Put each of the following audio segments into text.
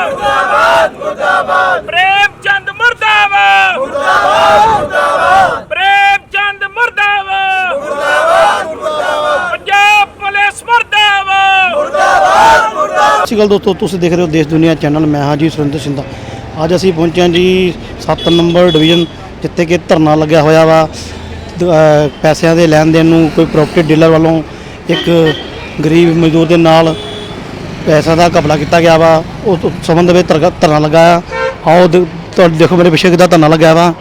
ਮੁਰਦਾਬਾਦ ਮੁਰਦਾਬਾਦ। ਪ੍ਰੇਮ ਚੰਦ ਮੁਰਦਾਬਾਦ। ਮੁਰਦਾਬਾਦ ਮੁਰਦਾਬਾਦ। ਪ੍ਰੇਮ ਚੰਦ ਮੁਰਦਾਬਾਦ। ਮੁਰਦਾਬਾਦ ਮੁਰਦਾਬਾਦ। ਪੰਜਾਬ ਪੁਲਿਸ ਮੁਰਦਾਬਾਦ। ਸਤਿ ਸ਼੍ਰੀ ਅਕਾਲ ਦੋਸਤੋ ਤੁਸੀਂ ਦੇਖ ਰਹੇ ਹੋ ਦੇਸ਼ ਦੁਨੀਆ ਚੈਨਲ। ਮੈਂ ਹਾਂ ਜੀ ਸੁਰਿੰਦਰ ਸਿੰਧਾ। ਅੱਜ ਅਸੀਂ ਪਹੁੰਚੇ ਹਾਂ ਜੀ 7 ਨੰਬਰ ਡਿਵੀਜ਼ਨ ਜਿੱਥੇ ਕਿ ਧਰਨਾ ਲੱਗਿਆ ਹੋਇਆ ਵਾ। ਪੈਸਿਆਂ ਦੇ ਲੈਣ ਦੇਣ ਨੂੰ ਕੋਈ ਪ੍ਰਾਪਰਟੀ ਡੀਲਰ ਵੱਲੋਂ ਇੱਕ ਗਰੀਬ ਮਜ਼ਦੂਰ ਦੇ ਨਾਲ ਪੈਸਾ ਦਾ ਘਪਲਾ ਕੀਤਾ ਗਿਆ ਵਾ ਉਸ ਸੰਬੰਧ ਵਿੱਚ ਧਰਨਾ ਧਰਨਾ ਲੱਗਾ ਆ ਆਓ ਦੇ- ਤੁਹਾਡੇ ਦੇਖੋ ਮੇਰੇ ਪਿੱਛੇ ਕਿੱਦਾਂ ਧਰਨਾ ਲੱਗਿਆ ਵਾ।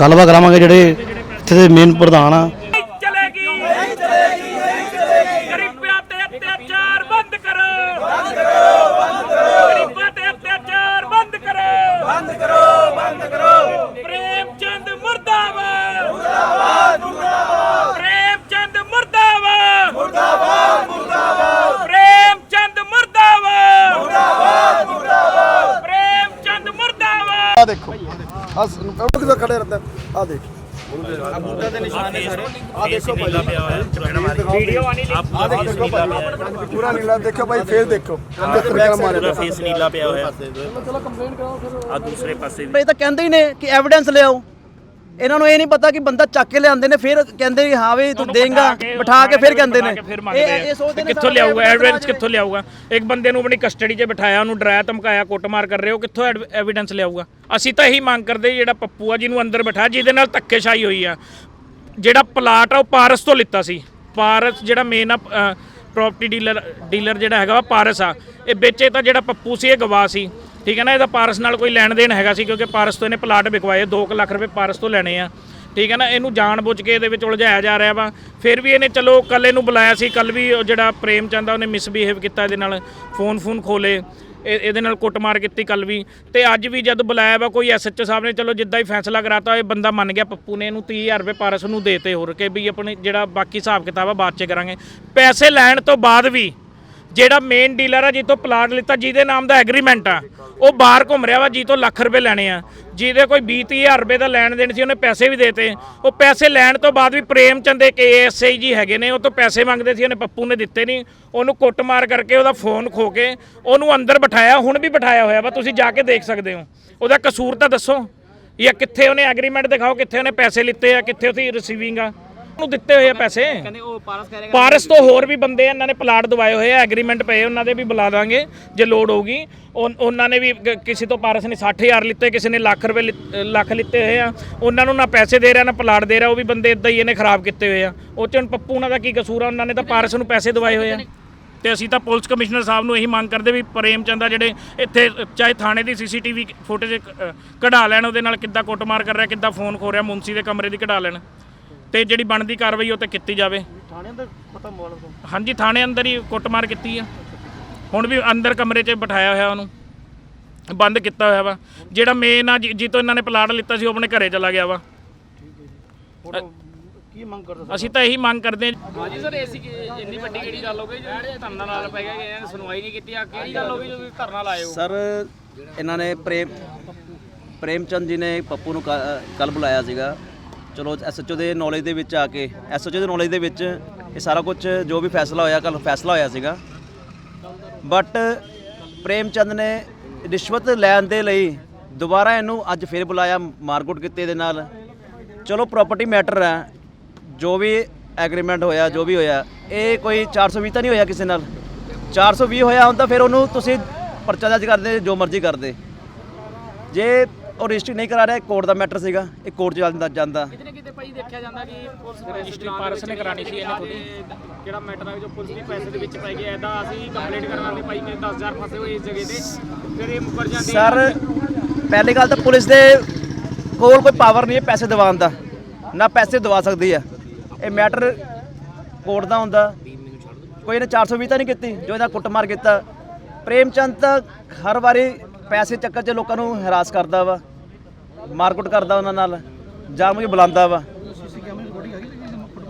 ਗੱਲਬਾਤ ਕਰਾਵਾਂਗੇ ਜਿਹੜੇ ਇੱਥੇ ਦੇ ਮੇਨ ਪ੍ਰਧਾਨ ਆ ਨਹੀਂ ਚਲੇਗੀ ਨਹੀਂ ਚਲੇਗੀ ਨਹੀਂ ਚਲੇਗੀ ਗਰੀਬਾਂ ਤੇ ਅਤਿਆਚਾਰ ਬੰਦ ਕਰੋ ਬੰਦ ਕਰੋ ਬੰਦ ਕਰੋ ਗਰੀਬਾਂ ਤੇ ਅਤਿਆਚਾਰ ਬੰਦ ਕਰੋ ਬੰਦ ਕਰੋ ਬੰਦ ਕਰੋ ਪ੍ਰੇਮ ਚੰਦ ਮੁਰਦਾਬਾਦ ਮੁਰਦਾਬਾਦ ਮੁਰਦਾਬਾਦ ਪ੍ਰੇਮ ਚੰਦ ਮੁਰਦਾਬਾਦ ਮੁਰਦਾਬਾਦ ਮੁਰਦਾਬਾਦ ਪ੍ਰੇਮ ਚੰਦ ਮੁਰਦਾਬਾਦ ਮੁਰਦਾਬਾਦ ਮੁਰਦਾਬਾਦ ਪ੍ਰੇਮ ਚੰਦ ਮੁਰਦਾਬਾਦ ਆ ਦੇਖੋ ਆ ਉਹ ਕਿਵੇਂ ਖੜੇ ਰਹਿੰਦਾ ਆ ਦੇਖ ਵੀਡੀਓ ਆਣੀ ਆ ਦੇਖੋ ਭਾਈ। ਪੂਰਾ ਨੀਲਾ ਦੇਖੋ ਭਾਈ ਫੇਰ ਦੇਖੋ। ਕਿਸ ਤਰੀਕੇ ਨਾਲ ਮਾਰਿਆ। ਫੇਸ ਨੀਲਾ ਪਿਆ ਹੋਇਆ। ਆ ਦੂਸਰੇ ਪਾਸੇ ਵੀ ਇਹ ਤਾਂ ਕਹਿੰਦੇ ਹੀ ਨੇ ਕਿ ਐਵੀਡੈਂਸ ਲਿਆਓ। ਇਹਨਾਂ ਨੂੰ ਇਹ ਨਹੀਂ ਪਤਾ ਕਿ ਬੰਦਾ ਚੱਕ ਕੇ ਲਿਆਉਂਦੇ ਨੇ ਫਿਰ ਕਹਿੰਦੇ ਵੀ ਹਾਂ ਵੀ ਤੂੰ ਦੇਂਗਾ ਬਿਠਾ ਕੇ ਫਿਰ ਕਹਿੰਦੇ ਨੇ। ਫਿਰ ਇਹ ਮੰਗਦੇ ਇਹ ਆ। ਸੋਚਦੇ ਨੇ ਕਿੱਥੋਂ ਸਾਡਾ ਲਿਆਊਗਾ? ਐਵੀਡੈਂਸ। ਕਿੱਥੋਂ ਲਿਆਊਗਾ? ਇੱਕ ਬੰਦੇ ਨੂੰ ਆਪਣੀ ਕਸਟਡੀ 'ਚ ਬਿਠਾਇਆ ਉਹਨੂੰ ਡਰਾਇਆ ਧਮਕਾਇਆ ਕੁੱਟਮਾਰ ਕਰ ਰਹੇ ਹੋ ਕਿੱਥੋਂ ਐਵੀਡੈਂਸ ਲਿਆਊਗਾ? ਅਸੀਂ ਤਾਂ ਇਹੀ ਮੰਗ ਕਰਦੇ ਜਿਹੜਾ ਪੱਪੂ ਆ ਜਿਹਨੂੰ ਅੰਦਰ ਬਿਠਾ ਜਿਹਦੇ ਨਾਲ ਧੱਕੇਸ਼ਾਹੀ ਹੋਈ ਆ। ਜਿਹੜਾ ਪਲਾਟ ਆ ਉਹ ਪਾਰਸ ਤੋਂ ਲਿੱਤਾ ਸੀ। ਪਾਰਸ ਜਿਹੜਾ ਮੇਨ ਆ ਪ੍ਰਾਪਰਟੀ ਡੀਲਰ ਡੀਲਰ ਜਿਹੜਾ ਹੈਗਾ ਵਾ ਪਾਰਸ ਆ। ਇਹ ਵਿੱਚੇ ਤਾਂ ਜਿਹੜਾ ਪੱਪੂ ਸੀ, ਇਹ ਗਵਾ ਸੀ। ਠੀਕ ਹੈ ਨਾ, ਇਹਦਾ ਪਾਰਸ ਨਾਲ ਕੋਈ ਲੈਣ ਦੇਣ ਹੈਗਾ ਸੀ ਕਿਉਂਕਿ ਪਾਰਸ ਤੋਂ ਇਹਨੇ ਪਲਾਟ ਵਿਕਵਾਏ 2 ਲੱਖ ਰੁਪਏ ਪਾਰਸ ਤੋਂ ਲੈਣੇ ਆ। ਠੀਕ ਹੈ ਨਾ, ਇਹਨੂੰ ਜਾਣ ਬੁੱਝ ਕੇ ਇਹਦੇ ਵਿੱਚ ਉਲਝਾਇਆ ਜਾ ਰਿਹਾ ਵਾ। ਫਿਰ ਵੀ ਇਹਨੇ ਚਲੋ ਕੱਲ ਇਹਨੂੰ ਬੁਲਾਇਆ ਸੀ ਕੱਲ ਵੀ ਉਹ ਜਿਹੜਾ ਪ੍ਰੇਮ ਚੰਦਾ ਉਹਨੇ ਮਿਸਬੀਹੇਵ ਕੀਤਾ ਇਹਦੇ ਨਾਲ। ਫੋਨ ਫੋਨ ਖੋਲੇ ਇਹ- ਇਹਦੇ ਨਾਲ ਕੁੱਟਮਾਰ ਕੀਤੀ ਕੱਲ ਵੀ। ਤੇ ਅੱਜ ਵੀ ਜਦ ਬੁਲਾਇਆ ਵਾ ਕੋਈ ਐਸਐਚਓ ਸਾਹਿਬ ਨੇ, ਚਲੋ ਜਿੱਦਾਂ ਹੀ ਫੈਸਲਾ ਕਰਾਤਾ, ਇਹ ਬੰਦਾ ਮੰਨ ਗਿਆ ਪੱਪੂ ਨੇ ਇਹਨੂੰ 30000 ਰੁਪਏ ਪਾਰਸ ਨੂੰ ਦੇਤੇ ਹੋਰ ਕਿ ਵੀ ਆਪਣੇ ਜਿਹੜਾ ਬਾਕੀ ਹਿਸਾਬ ਕਿਤਾਬ ਆ, ਬਾਅਦ ਚ ਕਰਾਂਗੇ। ਪੈਸੇ ਲੈਣ ਤੋਂ ਬਾਅਦ ਵੀ ਜਿਹੜਾ ਮੇਨ ਡੀਲਰ ਆ ਜਿੱਤੋਂ ਪਲਾਟ ਲਿੱਤਾ, ਜਿਹਦੇ ਨਾਮ ਦਾ ਐਗਰੀਮੈਂਟ ਆ, ਉਹ ਬਾਹਰ ਘੁੰਮ ਰਿਹਾ ਵਾ ਜਿੱਤੋਂ ਲੱਖ ਰੁਪਏ ਲੈਣੇ ਆ। ਜਿਹਦੇ ਕੋਈ 20000 ਰੁਪਏ ਦਾ ਲੈਣ ਦੇਣ ਸੀ, ਉਹਨੇ ਪੈਸੇ ਵੀ ਦੇਤੇ। ਉਹ ਪੈਸੇ ਲੈਣ ਤੋਂ ਬਾਅਦ ਵੀ ਪ੍ਰੇਮ ਚੰਦੇ ਕੇ ਐਸਆਈ ਜੀ ਹੈਗੇ ਨੇ, ਉਹ ਤੋਂ ਪੈਸੇ ਮੰਗਦੇ ਸੀ, ਉਹਨੇ ਪੱਪੂ ਨੇ ਦਿੱਤੇ ਨਹੀਂ। ਉਹਨੂੰ ਕੁੱਟਮਾਰ ਕਰਕੇ ਉਹਦਾ ਫੋਨ ਖੋ ਕੇ ਉਹਨੂੰ ਅੰਦਰ ਬਿਠਾਇਆ, ਹੁਣ ਵੀ ਬਿਠਾਇਆ ਹੋਇਆ ਵਾ, ਤੁਸੀਂ ਜਾ ਕੇ ਦੇਖ ਸਕਦੇ ਹੋ। ਉਹਦਾ ਕਸੂਰ ਤਾਂ ਦੱਸੋ। ਜਾਂ ਕਿੱਥੇ ਉਹਨੇ ਐਗਰੀਮੈਂਟ ਦਿਖਾਓ, ਕਿੱਥੇ ਉਹਨੇ ਪੈਸੇ ਲਿੱਤੇ ਆ, ਕਿੱਥੇ ਉਹਦੀ ਰਿਸੀਵਿੰਗ ਆ। ਉਹਨੂੰ ਦਿੱਤੇ ਹੋਏ ਆ ਪੈਸੇ। ਕਹਿੰਦੇ ਉਹ ਪਾਰਸ ਕਰੇਗਾ ਪਾਰਸ ਤੋਂ ਹੋਰ ਵੀ ਬੰਦੇ ਆ, ਇਹਨਾਂ ਨੇ ਪਲਾਟ ਦਵਾਏ ਹੋਏ ਆ ਐਗਰੀਮੈਂਟ ਪਏ ਉਹਨਾਂ ਦੇ ਵੀ ਬੁਲਾ ਦਾਂਗੇ ਜੇ ਲੋਡ ਹੋਊਗੀ। ਉਹ- ਉਹਨਾਂ ਨੇ ਵੀ ਕਿਸੇ ਤੋਂ ਪਾਰਸ ਨੇ 60000 ਲਿੱਤੇ ਕਿਸੇ ਨੇ ਲੱਖ ਰੁਪਏ ਲੱਖ ਲਿੱਤੇ ਹੋਏ ਆ। ਉਹਨਾਂ ਨੂੰ ਨਾ ਪੈਸੇ ਦੇ ਰਿਹਾ ਨਾ ਪਲਾਟ ਦੇ ਰਿਹਾ ਉਹ ਵੀ ਬੰਦੇ ਇਦਾਂ ਹੀ ਇਹਨੇ ਖਰਾਬ ਕੀਤੇ ਹੋਏ ਆ। ਉਹ ਚ ਹੁਣ ਪੱਪੂ ਉਹਨਾਂ ਦਾ ਕੀ ਕਸੂਰ ਆ ਉਹਨਾਂ ਨੇ ਤਾਂ ਪਾਰਸ ਨੂੰ ਪੈਸੇ ਦਵਾਏ ਹੋਏ ਆ। ਤੇ ਅਸੀਂ ਤਾਂ ਪੁਲਿਸ ਕਮਿਸ਼ਨਰ ਸਾਹਿਬ ਨੂੰ ਇਹੀ ਮੰਗ ਕਰਦੇ ਵੀ ਪ੍ਰੇਮ ਚੰਦਾ ਜਿਹੜੇ ਇੱਥੇ ਚਾਹੇ ਥਾਣੇ ਦੀ ਸੀਸੀਟੀਵੀ ਫੁਟੇਜ ਕਢਾ ਲੈਣ ਉਹਦੇ ਨਾਲ ਕਿੱਦਾਂ ਕੁੱਟਮਾਰ ਕਰ ਰਿਹਾ ਕਿੱਦਾਂ ਫੋਨ ਖੋ ਰਿਹਾ ਮੁੰਸੀ ਦੇ ਕਮਰੇ ਦੀ ਕਢਾ ਲੈਣ। ਤੇ ਜਿਹੜੀ ਬਣਦੀ ਕਾਰਵਾਈ ਉਹ ਤੇ ਕੀਤੀ ਜਾਵੇ। ਥਾਣੇ ਦਾ ਪਤਾ ਮੋਬਾਈਲ ਤੋਂ? ਹਾਂਜੀ ਥਾਣੇ ਅੰਦਰ ਹੀ ਕੁੱਟਮਾਰ ਕੀਤੀ ਆ। ਹੁਣ ਵੀ ਅੰਦਰ ਕਮਰੇ 'ਚ ਬਿਠਾਇਆ ਹੋਇਆ ਉਹਨੂੰ। ਬੰਦ ਕੀਤਾ ਹੋਇਆ ਵਾ। ਜਿਹੜਾ ਮੇਨ ਆ ਜਿ- ਤੋਂ ਇਹਨਾਂ ਨੇ ਪਲਾਟ ਲਿੱਤਾ ਸੀ ਉਹ ਆਪਣੇ ਘਰੇ ਚਲਾ ਗਿਆ ਵਾ। ਕੀ ਮੰਗ ਕਰਦੇ ਅਸੀਂ ਤਾਂ ਇਹੀ ਮੰਗ ਕਰਦੇ ਹਾਂ। ਹਾਂਜੀ ਸਰ ਐਸੀ ਇੰਨੀ ਵੱਡੀ ਕਿਹੜੀ ਗੱਲ ਹੋ ਗਈ ਜਿਹੜੇ ਧਰਨਾ ਨਾਲ ਪੈ ਗਿਆ ਇਹਨਾਂ ਨੇ ਸੁਣਵਾਈ ਨਹੀਂ ਕੀਤੀ ਆ ਕਿਹੜੀ ਗੱਲ ਹੋ ਗਈ ਜੋ ਤੁਸੀਂ ਧਰਨਾ ਲਾਏ ਹੋ ਸਰ ਇਹਨਾਂ ਨੇ ਪ੍ਰੇਮ ਪ੍ਰੇਮਚੰਦ ਜੀ ਨੇ ਪੱਪੂ ਨੂੰ ਕੱਲ ਬੁਲਾਇਆ ਸੀਗਾ। ਚਲੋ ਐਸਐਚਓ ਦੇ ਨੌਲੇਜ ਦੇ ਵਿੱਚ ਆ ਕੇ ਐਸਐਚਓ ਦੇ ਨੌਲੇਜ ਦੇ ਵਿੱਚ ਇਹ ਸਾਰਾ ਕੁਝ ਜੋ ਵੀ ਫੈਸਲਾ ਹੋਇਆ ਕੱਲ ਫੈਸਲਾ ਹੋਇਆ ਸੀਗਾ। ਬਟ ਪ੍ਰੇਮ ਚੰਦ ਨੇ ਰਿਸ਼ਵਤ ਲੈਣ ਦੇ ਲਈ ਦੁਬਾਰਾ ਇਹਨੂੰ ਅੱਜ ਫਿਰ ਬੁਲਾਇਆ, ਮਾਰਕੁੱਟ ਕੀਤੇ ਇਹਦੇ ਨਾਲ। ਚਲੋ ਪ੍ਰਾਪਰਟੀ ਮੈਟਰ ਹੈ, ਜੋ ਵੀ ਐਗਰੀਮੈਂਟ ਹੋਇਆ, ਜੋ ਵੀ ਹੋਇਆ, ਇਹ ਕੋਈ 420 ਤਾਂ ਨਹੀਂ ਹੋਇਆ ਕਿਸੇ ਨਾਲ। 420 ਹੋਇਆ ਹੁੰਦਾ, ਫਿਰ ਉਹਨੂੰ ਤੁਸੀਂ ਪਰਚਾ ਦਰਜ ਕਰਦੇ ਜੋ ਮਰਜ਼ੀ ਕਰਦੇ ਜੇ ਉਹ ਰਜਿਸਟਰੀ ਨਹੀਂ ਕਰਾ ਰਿਹਾ ਕੋਰਟ ਦਾ ਮੈਟਰ ਸੀਗਾ ਇਹ ਕੋਰਟ 'ਚ ਜਾਂਦਾ ਜਾਂਦਾ। ਕਿਤੇ ਕਿਤੇ ਭਾਈ ਦੇਖਿਆ ਜਾਂਦਾ ਕਿ ਪੁਲਿਸ ਰਜਿਸਟਰੀ ਪਾਰਸ ਨੇ ਕਰਾਣੀ ਸੀ ਇਹਨੇ ਥੋੜੀ ਕਿਹੜਾ ਮੈਟਰ ਆ ਜੋ ਪੁਲਿਸ ਵੀ ਪੈਸੇ ਦੇ ਵਿੱਚ ਪੈ ਗਿਆ ਐਦਾਂ ਅਸੀਂ ਕੰਪਲੇਂਟ ਕਰਵਾਉਂਦੇ ਭਾਈ ਕਿ 10000 ਫਸੇ ਹੋਏ ਇਸ ਜਗ੍ਹਾ ਤੇ ਫਿਰ ਇਹ ਮੁਕਰ ਜਾਂਦੇ ਆ। ਸਰ ਪਹਿਲੀ ਗੱਲ ਤਾਂ ਪੁਲਿਸ ਦੇ ਕੋਲ ਕੋਈ ਪਾਵਰ ਨਹੀਂ ਹੈ ਪੈਸੇ ਦਿਵਾਉਣ ਦਾ। ਨਾ ਪੈਸੇ ਦਵਾ ਸਕਦੀ ਹੈ। ਇਹ ਮੈਟਰ ਕੋਰਟ ਦਾ ਹੁੰਦਾ। ਕੋਈ ਇਹਨੇ 420 ਤਾਂ ਨਹੀਂ ਕੀਤੀ ਜੋ ਇਹਦਾ ਕੁੱਟਮਾਰ ਕੀਤਾ। ਪ੍ਰੇਮਚੰਦ ਤਾਂ ਹਰ ਵਾਰੀ ਪੈਸੇ ਚੱਕਰ 'ਚ ਲੋਕਾਂ ਨੂੰ ਹਰਾਸ ਕਰਦਾ ਵਾ। ਮਾਰਕੁੱਟ ਕਰਦਾ ਉਹਨਾਂ ਨਾਲ, ਜਾਂ ਮੁਝੇ ਬੁਲਾਉਂਦਾ ਵਾ।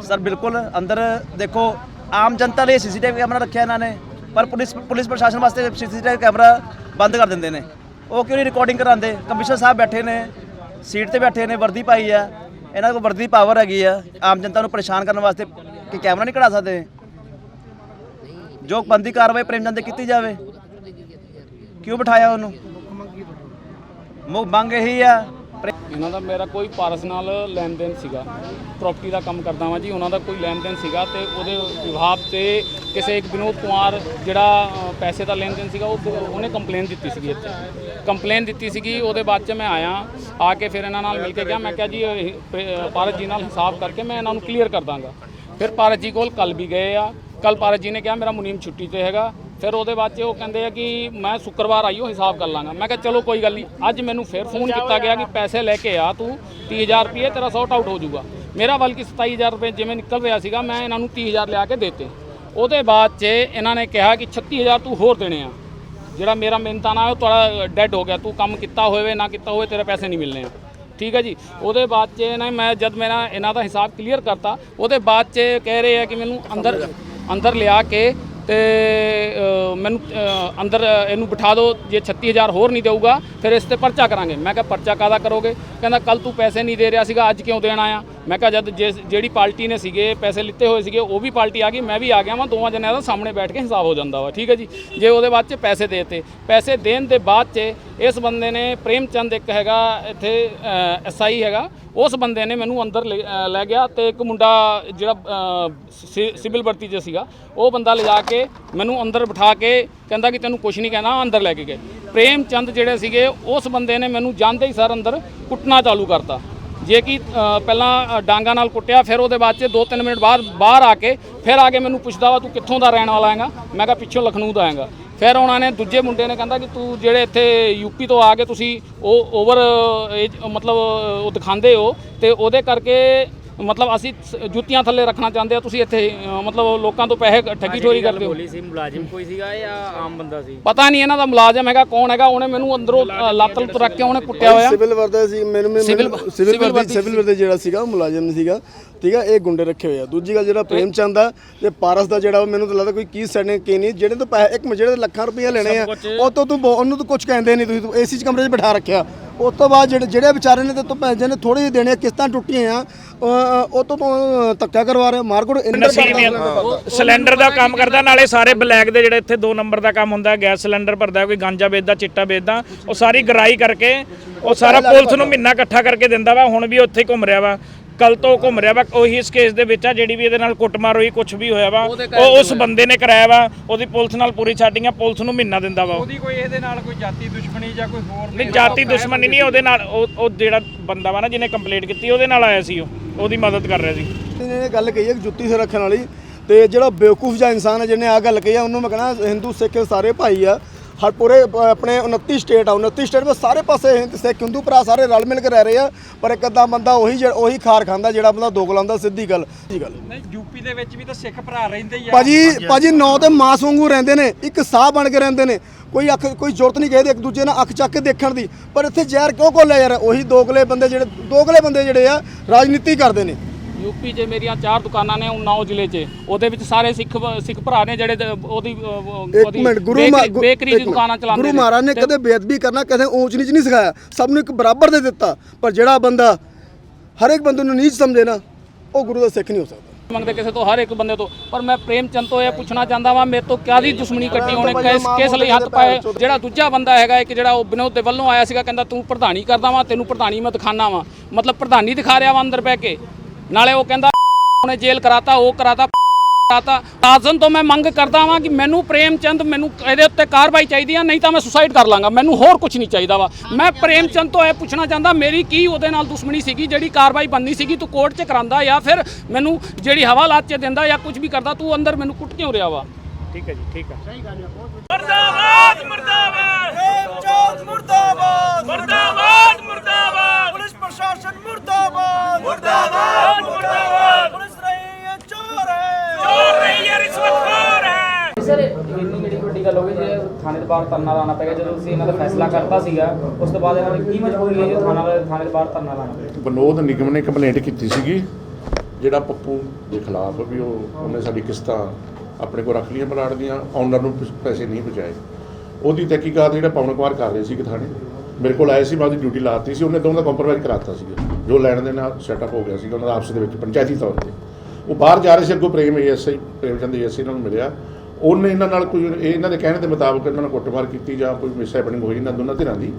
ਸਰ, ਬਿਲਕੁਲ ਅੰਦਰ ਦੇਖੋ, ਆਮ ਜਨਤਾ ਲਈ ਸੀਸੀਟੀਵੀ ਕੈਮਰਾ ਰੱਖਿਆ ਇਹਨਾਂ ਨੇ, ਪਰ ਪੁਲਿਸ ਪੁਲਿਸ ਪ੍ਰਸ਼ਾਸਨ ਵਾਸਤੇ ਸੀਸੀਟੀਵੀ ਕੈਮਰਾ ਬੰਦ ਕਰ ਦਿੰਦੇ ਨੇ। ਉਹ ਕਿਉਂ ਨਹੀਂ ਰਿਕਾਰਡਿੰਗ ਕਰਾਉਂਦੇ? ਕਮਿਸ਼ਨਰ ਸਾਹਿਬ ਬੈਠੇ ਨੇ, ਸੀਟ ਤੇ ਬੈਠੇ ਨੇ, ਵਰਦੀ ਪਾਈ ਆ। ਇਹਨਾਂ ਕੋਲ ਵਰਦੀ ਪਾਵਰ ਹੈਗੀ ਆ। ਆਮ ਜਨਤਾ ਨੂੰ ਪਰੇਸ਼ਾਨ ਕਰਨ ਵਾਸਤੇ ਕਿ ਕੈਮਰਾ ਨਹੀਂ ਕਢਾ ਸਕਦੇ? ਜੋ ਬੰਦੀ ਕਾਰਵਾਈ ਪ੍ਰੇਮਚੰਦ ਤੇ ਕੀਤੀ ਜਾਵੇ। ਕਿਉਂ ਬਿਠਾਇਆ ਉਹਨੂੰ? ਮੁੱਖ ਮੰਗ ਇਹੀ ਆ। ਇਹਨਾਂ ਦਾ ਮੇਰਾ ਕੋਈ ਪਾਰਸ ਨਾਲ ਲੈਣ ਦੇਣ ਸੀਗਾ। ਪ੍ਰਾਪਰਟੀ ਦਾ ਕੰਮ ਕਰਦਾ ਵਾਂ ਜੀ, ਉਹਨਾਂ ਦਾ ਕੋਈ ਲੈਣ ਦੇਣ ਸੀਗਾ ਤੇ ਉਹਦੇ ਵਿਭਾਗ ਤੇ ਕਿਸੇ ਇੱਕ ਵਿਨੋਦ ਕੁਮਾਰ ਜਿਹੜਾ ਪੈਸੇ ਦਾ ਲੈਣ ਦੇਣ ਸੀਗਾ, ਉਹ ਉਹਨੇ ਕੰਪਲੇਨ ਦਿੱਤੀ ਸੀਗੀ ਇੱਥੇ। ਕੰਪਲੇਨ ਦਿੱਤੀ ਸੀਗੀ, ਉਹਦੇ ਬਾਅਦ ਚ ਮੈਂ ਆਇਆ, ਆ ਕੇ ਫਿਰ ਇਹਨਾਂ ਨਾਲ ਮਿਲ ਕੇ ਗਿਆ। ਮੈਂ ਕਿਹਾ ਜੀ, ਇਹ ਪ- ਜੀ ਨਾਲ ਹਿਸਾਬ ਕਰਕੇ ਮੈਂ ਇਹਨਾਂ ਨੂੰ ਕਲੀਅਰ ਕਰ ਦਾਂਗਾ। ਫਿਰ ਭਾਰਤ ਜੀ ਕੋਲ ਕੱਲ ਵੀ ਗਏ ਆ। ਕੱਲ ਭਾਰਤ ਜੀ ਨੇ ਕਿਹਾ, ਮੇਰਾ ਮੁਨੀਮ ਛੁੱਟੀ ਤੇ ਹੈਗਾ। ਫਿਰ ਉਹਦੇ ਬਾਅਦ 'ਚ ਉਹ ਕਹਿੰਦੇ ਆ ਕਿ ਮੈਂ ਸ਼ੁੱਕਰਵਾਰ ਆਈਓ ਹਿਸਾਬ ਕਰ ਲਾਂਗਾ। ਮੈਂ ਕਿਹਾ ਚਲੋ ਕੋਈ ਗੱਲ ਨਹੀਂ। ਅੱਜ ਮੈਨੂੰ ਫਿਰ ਫੋਨ ਕੀਤਾ ਗਿਆ ਕਿ ਪੈਸੇ ਲੈ ਕੇ ਆ ਤੂੰ 30000 ਰੁਪਏ ਤੇਰਾ ਸੌਟ ਆਊਟ ਹੋ ਜਾਊਗਾ। ਮੇਰਾ ਬਲਕਿ 27000 ਰੁਪਏ ਜਿਵੇਂ ਨਿਕਲ ਰਿਹਾ ਸੀਗਾ ਮੈਂ ਇਹਨਾਂ ਨੂੰ 30000 ਲਿਆ ਕੇ ਦੇਤੇ। ਉਹਦੇ ਬਾਅਦ 'ਚ ਇਹਨਾਂ ਨੇ ਕਿਹਾ ਕਿ 36000 ਤੂੰ ਹੋਰ ਦੇਣੇ ਆ। ਜਿਹੜਾ ਮੇਰਾ ਮਿਹਨਤਾਨਾ ਹੈ ਉਹ ਤੁਹਾਡਾ ਡੈਡ ਹੋ ਗਿਆ। ਤੂੰ ਕੰਮ ਕੀਤਾ ਹੋਵੇ ਨਾ ਕੀਤਾ ਹੋਵੇ ਤੇਰੇ ਪੈਸੇ ਨਹੀਂ ਮਿਲਣੇ ਆ। ਠੀਕ ਹੈ ਜੀ? ਉਹਦੇ ਬਾਅਦ 'ਚ ਨਾ ਮੈਂ ਜਦ ਮੇਰਾ ਇਹਨਾਂ ਦਾ ਹਿਸਾਬ ਕਲੀਅਰ ਕਰਤਾ ਉਹਦੇ ਬਾਅਦ 'ਚ ਕਹਿ ਰਹੇ ਆ ਕਿ ਮੈਨੂੰ ਅੰਦਰ ਅੰਦਰ ਲਿਆ ਕੇ ਤੇ ਮੈਨੂੰ ਅੰਦਰ ਇਹਨੂੰ ਬਿਠਾ ਦਿਓ, ਜੇ 36000 ਹੋਰ ਨਹੀਂ ਦੇਊਗਾ, ਫਿਰ ਇਸ ਤੇ ਪਰਚਾ ਕਰਾਂਗੇ। ਮੈਂ ਕਿਹਾ, ਪਰਚਾ ਕਾਦਾ ਕਰੋਗੇ? ਕਹਿੰਦਾ ਕੱਲ ਤੂੰ ਪੈਸੇ ਨਹੀਂ ਦੇ ਰਿਹਾ ਸੀਗਾ, ਅੱਜ ਕਿਉਂ ਦੇਣ ਆਇਆ? ਮੈਂ ਕਿਹਾ ਜਦ ਜਿਸ ਜਿਹੜੀ ਪਾਰਟੀ ਨੇ ਸੀਗੇ, ਪੈਸੇ ਲਿੱਤੇ ਹੋਏ ਸੀਗੇ, ਉਹ ਵੀ ਪਾਰਟੀ ਆ ਗਈ, ਮੈਂ ਵੀ ਆ ਗਿਆ ਵਾਂ, ਦੋਵਾਂ ਜਣਿਆਂ ਦਾ ਸਾਹਮਣੇ ਬੈਠ ਕੇ ਹਿਸਾਬ ਹੋ ਜਾਂਦਾ ਵਾ, ਠੀਕ ਹੈ ਜੀ? ਜੇ ਉਹਦੇ ਬਾਅਦ ਚ ਪੈਸੇ ਦੇਤੇ। ਪੈਸੇ ਦੇਣ ਦੇ ਬਾਅਦ ਚ ਇਸ ਬੰਦੇ ਨੇ ਪ੍ਰੇਮ ਚੰਦ ਇੱਕ ਹੈਗਾ, ਇੱਥੇ ਐਸਆਈ ਹੈਗਾ, ਉਸ ਬੰਦੇ ਨੇ ਮੈਨੂੰ ਅੰਦਰ ਲੈ ਲੈ ਗਿਆ ਤੇ ਇੱਕ ਮੁੰਡਾ ਜਿਹੜਾ ਸਿ- ਸਿਵਲ ਵਰਤੀ 'ਚ ਸੀਗਾ, ਉਹ ਬੰਦਾ ਲਿਜਾ ਕੇ ਮੈਨੂੰ ਅੰਦਰ ਬਿਠਾ ਕੇ ਕਹਿੰਦਾ ਕਿ ਤੈਨੂੰ ਕੁਝ ਨਹੀਂ ਕਹਿਣਾ, ਅੰਦਰ ਲੈ ਕੇ ਗਏ। ਪ੍ਰੇਮ ਚੰਦ ਜਿਹੜੇ ਸੀਗੇ, ਉਸ ਬੰਦੇ ਨੇ ਮੈਨੂੰ ਜਾਂਦੇ ਹੀ ਸਰ ਅੰਦਰ ਕੁੱਟਣਾ ਚਾਲੂ ਕਰਤਾ। ਜੇ ਕਿ ਪਹਿਲਾਂ ਡਾਂਗਾ ਨਾਲ ਕੁੱਟਿਆ, ਫਿਰ ਉਹਦੇ ਬਾਅਦ ਚ 2-3 ਮਿੰਟ ਬਾਅਦ ਬਾਹਰ ਆ ਕੇ ਫਿਰ ਆ ਕੇ ਮੈਨੂੰ ਪੁੱਛਦਾ ਵਾ, ਤੂੰ ਕਿੱਥੋਂ ਦਾ ਰਹਿਣ ਵਾਲਾ ਹੈਗਾ? ਮੈਂ ਕਿਹਾ, ਪਿੱਛੋਂ ਲਖਨਊ ਦਾ ਹੈਗਾ। ਫਿਰ ਉਹਨਾਂ ਨੇ ਦੂਜੇ ਮੁੰਡੇ ਨੇ ਕਹਿੰਦਾ ਕਿ, ਤੂੰ ਜਿਹੜੇ ਇੱਥੇ ਯੂਪੀ ਤੋਂ ਆ ਕੇ ਤੁਸੀਂ ਉਹ, ਓਵਰ ਏਜ ਮਤਲਬ, ਉਹ ਦਿਖਾਉਂਦੇ ਹੋ ਤੇ ਉਹਦੇ ਕਰਕੇ ਮਤਲਬ ਅਸੀਂ ਜੁੱਤੀਆਂ ਥੱਲੇ ਰੱਖਣਾ ਚਾਹੁੰਦੇ ਆ ਤੁਸੀਂ ਇੱਥੇ ਮਤਲਬ ਲੋਕਾਂ ਤੋਂ ਪੈਸੇ ਠੱਗੀ ਚੋਰੀ ਕਰਦੇ ਹੋ। ਬੋਲੀ ਸੀ ਮੁਲਾਜ਼ਮ ਕੋਈ ਸੀਗਾ ਜਾਂ ਆਮ ਬੰਦਾ ਸੀ? ਪਤਾ ਨਹੀਂ ਇਹਨਾਂ ਦਾ ਮੁਲਾਜ਼ਮ ਹੈਗਾ ਕੌਣ ਹੈਗਾ ਉਹਨੇ ਮੈਨੂੰ ਅੰਦਰੋਂ ਲੱਤ ਲੁੱਤ ਰੱਖ ਕੇ ਉਹਨੇ ਕੁੱਟਿਆ ਹੋਇਆ। ਸਿਵਲ ਵਰਦਾ ਸੀ ਮੈਨੂੰ ਸਿਵਲ- ਸਿਵਲ ਵਰਦੀ ਵਰਦੀ ਸਿਵਲ ਵਰਦੀ ਜਿਹੜਾ ਸੀਗਾ ਮੁਲਾਜ਼ਮ ਸੀਗਾ ਠੀਕ ਆ? ਇਹ ਗੁੰਡੇ ਰੱਖੇ ਹੋਏ ਆ। ਦੂਜੀ ਗੱਲ ਜਿਹੜਾ ਪ੍ਰੇਮਚੰਦ ਆ ਤੇ ਪਾਰਸ ਦਾ ਜਿਹੜਾ ਉਹ ਮੈਨੂੰ ਤਾਂ ਲੱਗਦਾ ਕੋਈ ਕੀ ਸੈਣੇ ਕੀ ਨਹੀਂ। ਜਿਹੜੇ ਤੋਂ ਪੈਸੇ ਇੱਕ ਜਿਹੜੇ ਤੋਂ ਲੱਖਾਂ ਰੁਪਏ ਲੈਣੇ ਆ ਉਹ ਤੋਂ ਤੂੰ ਉਹਨੂੰ ਤਾਂ ਕੁਝ ਕਹਿੰਦੇ ਨਹੀਂ ਤੁਸੀਂ ਏਸੀ ਚ ਕਮਰੇ 'ਚ ਬਿਠਾ ਰੱਖਿਆ। ਉਸ ਤੋਂ ਬਾਅਦ ਜਿਹੜੇ ਜਿਹੜੇ ਵਿਚਾਰੇ ਨੇ ਤੇ ਤੋਂ ਪੈਸੇ ਨੇ ਥੋੜੇ ਜਿਹੇ ਦੇਣੇ ਆ, ਕਿਸ਼ਤਾਂ ਟੁੱਟੀਆਂ ਆ ਉਹ ਤੋਂ ਤੋਂ ਧੱਕਾ ਕਰਵਾ ਰਿਹਾ ਮਾਰਕੁੱਟ ਸਿਲੰਡਰ ਦਾ ਕੰਮ ਕਰਦਾ ਨਾਲੇ ਸਾਰੇ ਬਲੈਕ ਦੇ ਜਿਹੜੇ ਇੱਥੇ 2 ਨੰਬਰ ਦਾ ਕੰਮ ਹੁੰਦਾ ਗੈਸ ਸਿਲੰਡਰ ਭਰਦਾ ਕੋਈ ਗਾਂਜਾ ਵੇਚਦਾ ਚਿੱਟਾ ਵੇਚਦਾ ਉਹ ਸਾਰੀ ਗਰਾਈ ਕਰਕੇ ਉਹ ਸਾਰਾ ਪੁਲਿਸ ਨੂੰ ਮਹੀਨਾ ਇਕੱਠਾ ਕਰਕੇ ਦਿੰਦਾ ਵਾ ਹੁਣ ਵੀ ਉੱਥੇ ਘੁੰਮ ਰਿਹਾ ਵਾ ਕੱਲ ਤੋਂ ਘੁੰਮ ਰਿਹਾ ਵਾ ਉਹੀ ਇਸ ਕੇਸ ਦੇ ਵਿੱਚ ਆ ਜਿਹੜੀ ਵੀ ਇਹਦੇ ਨਾਲ ਕੁੱਟਮਾਰ ਹੋਈ ਕੁਝ ਵੀ ਹੋਇਆ ਵਾ ਉਹ ਉਸ ਬੰਦੇ ਨੇ ਕਰਾਇਆ ਵਾ ਉਹਦੀ ਪੁਲਿਸ ਨਾਲ ਪੂਰੀ ਸੈਟਿੰਗ ਆ ਪੁਲਿਸ ਨੂੰ ਮਹੀਨਾ ਦਿੰਦਾ ਵਾ ਉਹ। ਉਹਦੀ ਕੋਈ ਇਹਦੇ ਨਾਲ ਕੋਈ ਜਾਤੀ ਦੁਸ਼ਮਣੀ ਜਾਂ ਕੋਈ ਹੋਰ ਨਹੀਂ ਜਾਤੀ ਦੁਸ਼ਮਣੀ ਨਹੀਂ ਉਹਦੇ ਨਾਲ ਉਹ ਜਿਹੜਾ ਬੰਦਾ ਵਾ ਨਾ ਜਿਹਨੇ ਕੰਪਲੇਂਟ ਕੀਤੀ ਉਹਦੇ ਨਾਲ ਆਇਆ ਸੀ ਉਹ। ਉਹਦੀ ਮਦਦ ਕਰ ਰਿਹਾ ਸੀ ਇਹਨੇ ਗੱਲ ਕਹੀ ਹੈ ਕਿ ਜੁੱਤੀ ਸਿਰ ਰੱਖਣ ਵਾਲੀ ਤੇ ਜਿਹੜਾ ਬੇਵਕੂਫ ਜਿਹਾ ਇਨਸਾਨ ਹੈ, ਜਿਹਨੇ ਆ ਗੱਲ ਕਹੀ ਹੈ, ਉਹਨੂੰ ਮੈਂ ਕਹਣਾ ਹਿੰਦੂ, ਸਿੱਖ ਸਾਰੇ ਭਾਈ ਆ। ਹਰ ਪੂਰੇ ਆਪਣੇ 29 ਸਟੇਟ ਆ। 29 ਸਟੇਟ ਵਿੱਚ ਸਾਰੇ ਪਾਸੇ ਹਿੰਦ ਸਿੱਖ ਹਿੰਦੂ ਭਰਾ ਸਾਰੇ ਰਲ ਮਿਲ ਕੇ ਰਹਿ ਰਹੇ ਆ ਪਰ ਇੱਕ ਅੱਧਾ ਬੰਦਾ ਉਹੀ ਉਹੀ ਖਾਰ ਖਾਂਦਾ ਜਿਹੜਾ ਬੰਦਾ ਦੋਗਲਾ ਹੁੰਦਾ ਸਿੱਧੀ ਗੱਲ ਸਿੱਧੀ ਗੱਲ। ਨਹੀਂ ਯੂਪੀ ਦੇ ਵਿੱਚ ਵੀ ਤਾਂ ਸਿੱਖ ਭਰਾ ਰਹਿੰਦੇ ਹੀ ਆ। ਭਾਜੀ ਭਾਜੀ ਨੌ ਤੇ ਮਾਸ ਵਾਂਗੂ ਰਹਿੰਦੇ ਨੇ ਇੱਕ ਸਾਹ ਬਣ ਕੇ ਰਹਿੰਦੇ ਨੇ। ਕੋਈ ਅੱਖ ਕੋਈ ਜ਼ਰੂਰਤ ਨਹੀਂ ਕਿਸੇ ਦੀ ਇੱਕ ਦੂਜੇ ਨਾਲ ਅੱਖ ਚੱਕ ਕੇ ਦੇਖਣ ਦੀ। ਪਰ ਇੱਥੇ ਜ਼ਹਿਰ ਕਿਉਂ ਕੋਲਿਆ ਯਾਰ? ਉਹੀ ਦੋਗਲੇ ਬੰਦੇ ਜਿਹੜੇ ਦੋਗਲੇ ਬੰਦੇ ਜਿਹੜੇ ਆ ਰਾਜਨੀਤੀ ਕਰਦੇ ਨੇ। ਯੂਪੀ 'ਚ ਮੇਰੀਆਂ ਚਾਰ ਦੁਕਾਨਾਂ ਨੇ ਉਨਾਓ ਜ਼ਿਲ੍ਹੇ 'ਚ। ਉਹਦੇ ਵਿੱਚ ਸਾਰੇ ਸਿੱਖ ਸਿੱਖ ਭਰਾ ਨੇ ਜਿਹੜੇ ਉਹਦੀ ਇੱਕ ਮਿੰਟ ਗੁਰੂ ਬੇਕਰੀ- ਦੀ। ਦੁਕਾਨਾਂ ਚਲਾਉਂਦੇ ਗੁਰੂ ਮਹਾਰਾਜ ਨੇ ਕਦੇ ਬੇਅਦਬੀ ਕਰਨਾ ਕਦੇ ਊਂਚ ਨੀਚ ਨਹੀਂ ਸਿਖਾਇਆ। ਸਭ ਨੂੰ ਇੱਕ ਬਰਾਬਰ ਦੇ ਦਿੱਤਾ। ਪਰ ਜਿਹੜਾ ਬੰਦਾ ਹਰ ਇੱਕ ਬੰਦੇ ਨੂੰ ਨੀਚ ਸਮਝੇ ਨਾ ਉਹ ਗੁਰੂ ਦਾ ਸਿੱਖ ਨਹੀਂ ਹੋ ਸਕਦਾ। ਮੰਗਦੇ ਕਿਸੇ ਤੋਂ ਹਰ ਇੱਕ ਬੰਦੇ ਤੋਂ। ਪਰ ਮੈਂ ਪ੍ਰੇਮਚੰਦ ਤੋਂ ਇਹ ਪੁੱਛਣਾ ਚਾਹੁੰਦਾ ਵਾਂ ਮੇਰੇ ਤੋਂ ਕਿਆਦੀ ਦੁਸ਼ਮਣੀ ਕੱਟੀ ਉਹਨੇ? ਕਿਸ ਕਿਸ ਲਈ ਹੱਥ ਪਾਏ? ਜਿਹੜਾ ਦੂਜਾ ਬੰਦਾ ਹੈਗਾ ਇੱਕ ਜਿਹੜਾ ਉਹ ਵਿਨੋਦ ਦੇ ਵੱਲੋਂ ਆਇਆ ਸੀਗਾ ਕਹਿੰਦਾ ਤੂੰ ਪ੍ਰਧਾਨੀ ਕਰਦਾ ਵਾਂ ਤੈਨੂੰ ਪ੍ਰਧਾਨੀ ਮੈਂ ਦਿਖਾਣਾ ਵਾਂ। ਮਤਲਬ ਪ੍ਰਧਾਨੀ ਦਿਖਾ ਰਿਹਾ ਵਾਂ ਅੰਦਰ ਬਹਿ ਕੇ। ਨਾਲੇ ਉਹ ਕਹਿੰਦਾ ਉਹਨੇ ਜੇਲ੍ਹ ਕਰਾਤਾ ਉਹ ਕਰਾਤਾ ਕਰਾਤਾ। ਆਜ਼ਨ ਤੋਂ ਮੈਂ ਮੰਗ ਕਰਦਾ ਵਾਂ ਕਿ ਮੈਨੂੰ ਪ੍ਰੇਮਚੰਦ ਮੈਨੂੰ ਇਹਦੇ ਉੱਤੇ ਕਾਰਵਾਈ ਚਾਹੀਦੀ ਆ ਨਹੀਂ ਤਾਂ ਮੈਂ ਸੁਸਾਈਡ ਕਰ ਲਾਂਗਾ। ਮੈਨੂੰ ਹੋਰ ਕੁਝ ਨਹੀਂ ਚਾਹੀਦਾ ਵਾ। ਮੈਂ ਪ੍ਰੇਮਚੰਦ ਤੋਂ ਇਹ ਪੁੱਛਣਾ ਚਾਹੁੰਦਾ ਮੇਰੀ ਕੀ ਉਹਦੇ ਨਾਲ ਦੁਸ਼ਮਣੀ ਸੀਗੀ ਜਿਹੜੀ ਕਾਰਵਾਈ ਬੰਨੀ ਸੀਗੀ ਤੂੰ ਕੋਰਟ 'ਚ ਕਰਾਂਦਾ ਜਾਂ ਫਿਰ ਮੈਨੂੰ ਜਿਹੜੀ ਹਵਾਲਾਤ 'ਚ ਦਿੰਦਾ ਜਾਂ ਕੁਝ ਵੀ ਕਰਦਾ ਤੂੰ ਅੰਦਰ ਮੈਨੂੰ ਕੁੱਟ ਕਿਉਂ ਰਿਹਾ ਵਾ? ਠੀਕ ਹੈ ਜੀ ਠੀਕ ਹੈ। ਮੁਰਦਾਬਾਦ ਮੁਰਦਾਬਾਦ! ਪ੍ਰੇਮਚੰਦ ਮੁਰਦਾਬਾਦ! ਮੁਰਦਾਬਾਦ ਮੁਰਦਾਬਾਦ! ਪੁਲਿਸ ਪ੍ਰਸ਼ਾਸਨ ਮੁਰਦਾਬਾਦ ਮੁਰਦਾਬਾਦ ਮੁਰਦਾਬਾਦ ਪੁਲਿਸ ਰਹੀ ਹੈ ਚੋਰ ਹੈ ਚੋਰ ਨਹੀਂ ਹੈ ਰਿਸ਼ਵਤਖੋਰ ਹੈ ਸਰ ਇੰਨੀ ਜਿਹੜੀ ਵੱਡੀ ਗੱਲ ਹੋ ਗਈ ਜੇ ਥਾਣੇ ਦੇ ਬਾਹਰ ਧਰਨਾ ਲਾਣਾ ਪੈ ਗਿਆ ਜਦੋਂ ਤੁਸੀਂ ਇਹਨਾਂ ਦਾ ਫੈਸਲਾ ਕਰਤਾ ਸੀਗਾ ਉਸ ਤੋਂ ਬਾਅਦ ਇਹਨਾਂ ਦੀ ਕੀ ਮਜਬੂਰੀ ਹੈ ਜੇ ਥਾਣਾ ਥਾਣੇ ਦੇ ਬਾਹਰ ਧਰਨਾ ਲਾਣਾ ਪਿਆ ਵਿਨੋਦ ਨਿਗਮ ਨੇ ਕੰਪਲੇਂਟ ਕੀਤੀ ਸੀਗੀ ਜਿਹੜਾ ਪੱਪੂ ਦੇ ਖਿਲਾਫ ਵੀ ਉਹ ਉਹਨੇ ਸਾਡੀ ਕਿਸ਼ਤਾਂ ਆਪਣੇ ਕੋਲ ਰੱਖ ਲਈਆਂ ਪਲਾਟ ਦੀਆਂ ਓਨਰ ਨੂੰ ਪੈਸੇ ਨਹੀਂ ਪਹੁੰਚਾਏ ਉਹਦੀ ਤਹਿਕੀਕਾਤ ਜਿਹੜਾ ਪਵਨ ਕੁਮਾਰ ਕਰ ਰਹੇ ਸੀ ਕਿ ਥਾਣੇ ਮੇਰੇ ਕੋਲ ਆਏ ਸੀ, ਮੈਂ ਉਹਦੀ ਡਿਊਟੀ ਲਾਤੀ ਸੀ, ਉਹਨੇ ਦੋਨਾਂ ਦਾ ਕੰਪਰੋਮਾਈਜ਼ ਕਰਾਤਾ ਸੀਗਾ। ਜੋ ਲੈਣ ਦੇ ਨਾਲ ਸੈਟਅਪ ਹੋ ਗਿਆ ਸੀਗਾ, ਉਹਨਾਂ ਦਾ ਆਪਸ ਦੇ ਵਿੱਚ ਪੰਚਾਇਤੀ ਤੌਰ ਤੇ। ਉਹ ਬਾਹਰ ਜਾ ਰਹੇ ਸੀ, ਅੱਗੋਂ ਪ੍ਰੇਮ ਏਐਸਆਈ ਪ੍ਰੇਮਚੰਦ ਏਐਸਆਈ ਨਾਲ ਮਿਲਿਆ। ਉਹਨੇ ਇਹਨਾਂ ਨਾਲ ਕੋਈ, ਇਹ ਇਹਨਾਂ ਦੇ ਕਹਿਣ ਦੇ ਮੁਤਾਬਕ ਇਹਨਾਂ ਨਾਲ ਕੁੱਟਮਾਰ ਕੀਤੀ ਜਾਂ ਕੋਈ ਮਿਸ ਹੈਪਨਿੰਗ ਹੋਈ, ਇਹਨਾਂ ਦੋਨਾਂ ਧਿਰਾਂ ਦੀ।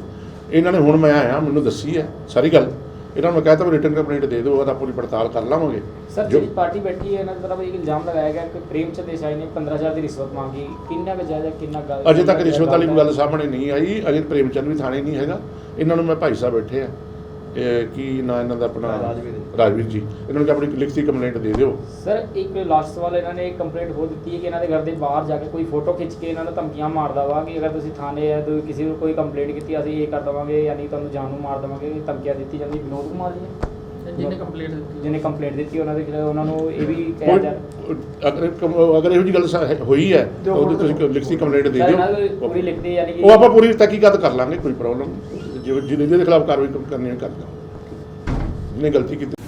ਇਹਨਾਂ ਨੇ, ਹੁਣ ਮੈਂ ਆਇਆ, ਮੈਨੂੰ ਦੱਸੀ ਹੈ, ਸਾਰੀ ਗੱਲ। ਇਹਨਾਂ ਨੂੰ ਕਹਤਾ ਵੀ ਰਿਟਰਨ ਕੰਪਲੇਂਟ ਦੇ ਦਿਓ ਉਹਦਾ ਪੂਰੀ ਪੜਤਾਲ ਕਰ ਲਾਵਾਂਗੇ। ਸਰ ਜਿਹੜੀ ਪਾਰਟੀ ਬੈਠੀ ਹੈ ਇਹਨਾਂ ਦੇ ਤਰਫ ਇੱਕ ਇਲਜ਼ਾਮ ਲਗਾਇਆ ਗਿਆ ਕਿ ਪ੍ਰੇਮ ਚੰਦ ਦੇਸਾਈ ਨੇ 15000 ਦੀ ਰਿਸ਼ਵਤ ਮੰਗੀ। ਕਿੰਨਾ ਕੁ ਜਾਇਜ਼ ਹੈ ਕਿੰਨਾ ਗਲਤ ਅਜੇ ਤੱਕ ਰਿਸ਼ਵਤ ਵਾਲੀ ਕੋਈ ਗੱਲ ਸਾਹਮਣੇ ਨਹੀਂ ਆਈ ਅਜੇ ਪ੍ਰੇਮਚੰਦ ਵੀ ਥਾਣੇ ਨਹੀਂ ਹੈਗਾ। ਇਹਨਾਂ ਨੂੰ ਮੈਂ ਭਾਈ ਸਾਹਿਬ ਬੈਠੇ ਆ। ਕੀ ਨਾਂ ਇਹਨਾਂ ਦਾ ਆਪਣਾ? ਰਾਜਵੀਰ। ਜੀ। ਇਹਨਾਂ ਨੂੰ ਆਪਣੀ ਲਿਖਤੀ ਕੰਪਲੇਂਟ ਦੇ ਦਿਓ। ਸਰ ਇੱਕ ਲਾਸਟ ਸਵਾਲ ਇਹਨਾਂ ਨੇ ਇੱਕ ਕੰਪਲੇਂਟ ਹੋ ਦਿੱਤੀ ਹੈ ਕਿ ਇਹਨਾਂ ਦੇ ਘਰ ਦੇ ਬਾਹਰ ਜਾ ਕੇ ਕੋਈ ਫੋਟੋ ਖਿੱਚ ਕੇ ਇਹਨਾਂ ਨੂੰ ਧਮਕੀਆਂ ਮਾਰਦਾ ਵਾ ਕਿ ਅਗਰ ਤੁਸੀਂ ਥਾਣੇ ਹੈ ਤਾਂ ਕਿਸੇ ਨੂੰ ਕੋਈ ਕੰਪਲੇਂਟ ਕੀਤੀ ਅਸੀਂ ਇਹ ਕਰ ਦਵਾਂਗੇ ਯਾਨੀ ਤੁਹਾਨੂੰ ਜਾਨ ਨੂੰ ਮਾਰ ਦਵਾਂਗੇ। ਧਮਕੀਆਂ ਦਿੱਤੀ ਜਾਂਦੀ। ਵਿਨੋਦ ਕੁਮਾਰ ਜੀ ਜਿਹਨੇ ਕੰਪਲੇਂਟ ਦਿੱਤੀ। ਜਿਹਨੇ ਕੰਪਲੇਂਟ ਦਿੱਤੀ ਉਹਨਾਂ ਦੇ ਉਹਨਾਂ ਨੂੰ ਇਹ ਵੀ ਕਿਹਾ ਜਾ ਅਗਰ ਅਗਰ ਇਹੋ ਜੀ ਗੱਲ ਹੋਈ ਹੈ ਤਾਂ ਉਹਦੀ ਤੁਸੀਂ ਲਿਖਤੀ ਕੰਪਲੇਂਟ ਦੇ ਦਿਓ। ਪੂਰੀ ਲਿਖਤੀ ਯਾਨੀ ਕਿ ਉਹ ਆਪਾਂ ਪੂਰੀ ਤਹਿਕੀਕਾਤ ਕਰ ਲਾਂਗੇ ਕੋਈ ਪ੍ਰੋਬਲਮ ਜਿਹਨੇ ਜਿਹਦੇ ਖਿਲਾਫ ਕਾਰਵਾਈ ਕਰਨੀ ਹੈ ਕਰ ਜਿਹਨੇ ਗਲਤੀ ਕੀਤੀ।